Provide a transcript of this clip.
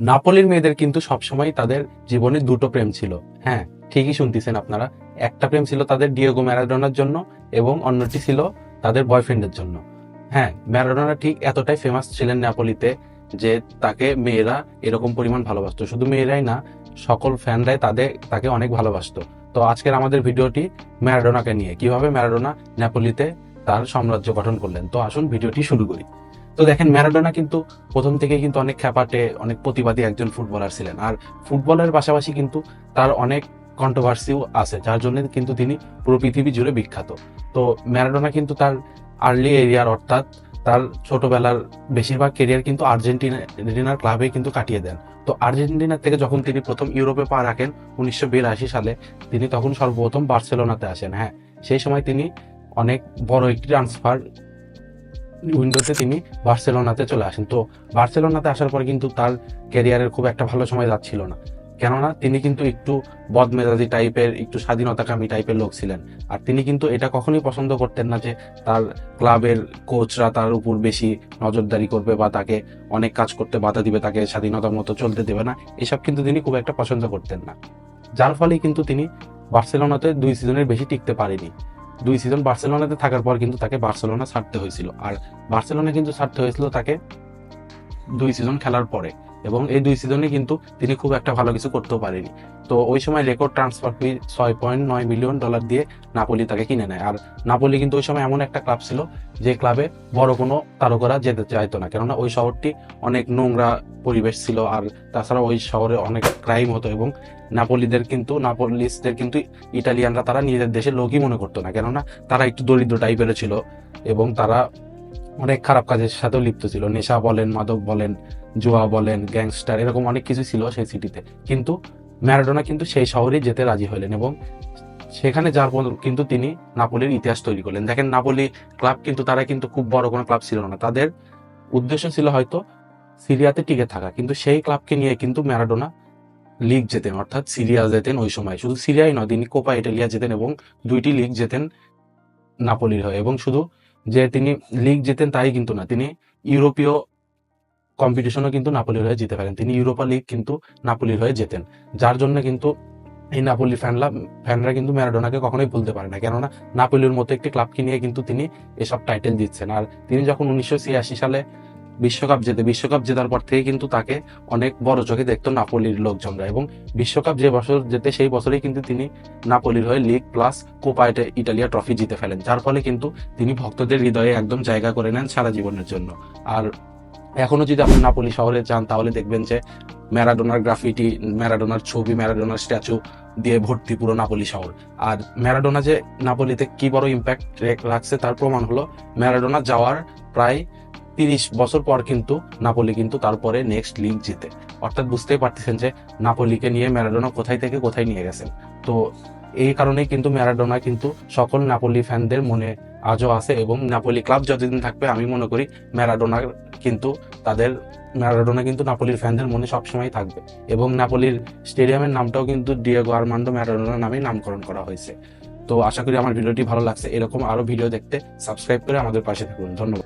নাপোলির মেয়েদের কিন্তু সবসময় তাদের জীবনে দুটো প্রেম ছিল। হ্যাঁ ঠিকই শুনতেছেন আপনারা। একটা প্রেম ছিল তাদের ডিয়েগো ম্যারাডোনার জন্য এবং অন্যটি ছিল তাদের বয়ফ্রেন্ডের জন্য। হ্যাঁ ম্যারাডোনা ঠিক এতটাই ফেমাস ছিলেন নাপোলিতে যে তাকে মেয়েরা এরকম পরিমাণ ভালোবাসতো। শুধু মেয়েরাই না, সকল ফ্যানরাই তাদের, তাকে অনেক ভালোবাসতো। তো আজকের আমাদের ভিডিওটি ম্যারাডোনাকে নিয়ে। কীভাবে ম্যারাডোনা নেপোলিতে তার সাম্রাজ্য গঠন করলেন? তো আসুন ভিডিওটি শুরু করি। তো দেখেন, ম্যারাডোনা কিন্তু প্রথম থেকে কিন্তু অনেক খ্যাপাটে, অনেক প্রতিবাদী একজন ফুটবলার ছিলেন। আর ফুটবলের পাশাপাশি কিন্তু তার অনেক কন্ট্রোভার্সিও আছে, যার জন্য কিন্তু তিনি পুরো পৃথিবী জুড়ে বিখ্যাত। তো ম্যারাডোনা কিন্তু তার আর্লি এরিয়ার অর্থাৎ তার ছোটবেলার বেশিরভাগ কেরিয়ার কিন্তু আর্জেন্টিনা, আর্জেন্টিনার ক্লাবে কিন্তু কাটিয়ে দেন। তো আর্জেন্টিনা থেকে যখন তিনি প্রথম ইউরোপে পা রাখেন, উনিশশো বিরাশি সালে, তিনি তখন সর্বপ্রথম বার্সেলোনাতে আসেন। হ্যাঁ সেই সময় তিনি অনেক বড় একটি ট্রান্সফার উইন্ডোতে তিনি বার্সেলোনাতে চলে আসেন। তো বার্সেলোনাতে আসার পর কিন্তু তার ক্যারিয়ারের খুব একটা ভালো সময় যাচ্ছিল না। কেননা তিনি কিন্তু একটু বদমেজাজি টাইপের একটু স্বাধীনতাকামী টাইপের লোক ছিলেন। আর তিনি কিন্তু এটা কখনোই পছন্দ করতেন না যে তার ক্লাবের কোচরা তার উপর বেশি নজরদারি করবে বা তাকে অনেক কাজ করতে বাধা দিবে, তাকে স্বাধীনতার মতো চলতে দেবে না। এসব কিন্তু তিনি খুব একটা পছন্দ করতেন না। যার ফলে কিন্তু তিনি বার্সেলোনাতে দুই সিজনের বেশি টিকতে পারেনি। দুই সিজন বার্সেলোনাতে থাকার পর কিন্তু তাকে বার্সেলোনা ছাড়তে হয়েছিল। আর বার্সেলোনা কিন্তু ছাড়তে হয়েছিল তাকে দুই সিজন খেলার পরে এবং এই দুই সিজনে কিন্তু তিনি খুব একটা ভালো কিছু করতেও পারেনি। তো ওই সময় রেকর্ড ট্রান্সফার ফি ছয় পয়েন্ট নয় মিলিয়ন ডলার দিয়ে নাপোলি তাকে কিনে নেয়। আর নাপোলি কিন্তু ওই সময় এমন একটা ক্লাব ছিল যে ক্লাবে বড় কোনো তারকারা যেতে চাইতো না। কেননা ওই শহরটি অনেক নোংরা পরিবেশ ছিল। আর তাছাড়া ওই শহরে অনেক ক্রাইম হতো এবং নাপোলিদের কিন্তু নাপোলিসদের কিন্তু ইটালিয়ানরা তারা নিজেদের দেশের লোকই মনে করতো না। কেননা তারা একটু দরিদ্র টাইপেরও ছিল এবং তারা অনেক খারাপ কাজের সাথেও লিপ্ত ছিল। নেশা বলেন, মাদক বলেন, জুয়া বলেন গ্যাংস্টার এরকম অনেক কিছু ছিল সেই সিটিতে কিন্তু ম্যারাডোনা কিন্তু সেই শহরেই যেতে রাজি হলেন এবং সেখানে যার পর কিন্তু তিনি নাপোলির ইতিহাস তৈরি করলেন। দেখেন নাপোলি ক্লাব কিন্তু, তারা কিন্তু খুব বড় কোনো ক্লাব ছিল না। তাদের উদ্দেশ্য ছিল হয়তো সিরিয়াতে টিকে থাকা। কিন্তু সেই ক্লাবকে নিয়ে কিন্তু ম্যারাডোনা লিগ জেতেন, অর্থাৎ সিরিয়া জেতেন ওই সময়। শুধু সিরিয়াই নয়, তিনি কোপা ইটালিয়া জেতেন এবং দুইটি লিগ জেতেন নাপোলির হয়ে। এবং শুধু যে তিনি লিগ জেতেন তাই কিন্তু না, তিনি ইউরোপীয় কম্পিটিশনও কিন্তু নাপোলির হয়ে জিতে পারেন তিনি ইউরোপা লিগ কিন্তু নাপোলির হয়ে জেতেন। যার জন্য কিন্তু এই নাপোলি ফ্যানরা ফ্যানরা কিন্তু ম্যারাডোনাকে কখনোই ভুলতে পারে না। কেননা নাপোলির মতো একটি ক্লাবকে নিয়ে কিন্তু তিনি এসব টাইটেল দিচ্ছেন আর তিনি যখন উনিশশো ছিয়াশি সালে বিশ্বকাপ জেতে বিশ্বকাপ জেতার পর থেকে কিন্তু তাকে অনেক বড় চোখে দেখতো নাপোলির লোকজনরা এবং বিশ্বকাপ যে বছর যেতে সেই বছরেই কিন্তু তিনি নাপোলির হয়ে league plus Coppa Italia trophy জিতে ফেলেন, যার ফলে কিন্তু তিনি ভক্তদের হৃদয়ে একদম জায়গা করে নেন সারা জীবনের জন্য। আর এখনও যদি আপনি নাপোলি শহরে যান, তাহলে দেখবেন যে ম্যারাডোনার গ্রাফিটি, ম্যারাডোনার ছবি, ম্যারাডোনার স্ট্যাচু দিয়ে ভর্তি পুরো নাপোলি শহর। আর ম্যারাডোনা যে নাপোলিতে কি বড় ইম্প্যাক্ট রাখছে, তার প্রমাণ হলো ম্যারাডোনা যাওয়ার প্রায় তিরিশ বছর পর কিন্তু নাপোলি কিন্তু তারপরে নেক্সট লিগ জিতে। অর্থাৎ বুঝতেই পারতেছেন যে নাপোলিকে নিয়ে ম্যারাডোনা কোথায় থেকে কোথায় নিয়ে গেছেন। তো এই কারণেই কিন্তু ম্যারাডোনা কিন্তু সকল নাপোলি ফ্যানদের মনে আজও আছে এবং নাপোলি ক্লাব যতদিন থাকবে, আমি মনে করি ম্যারাডোনা কিন্তু তাদের, ম্যারাডোনা কিন্তু নাপোলির ফ্যানদের মনে সবসময় থাকবে। এবং নাপোলির স্টেডিয়ামের নামটাও কিন্তু ডিয়েগো আর্মান্ডো ম্যারাডোনা নামেই নামকরণ করা হয়েছে। তো আশা করি আমার ভিডিওটি ভালো লাগছে। এরকম আরও ভিডিও দেখতে সাবস্ক্রাইব করে আমাদের পাশে থাকুন। ধন্যবাদ।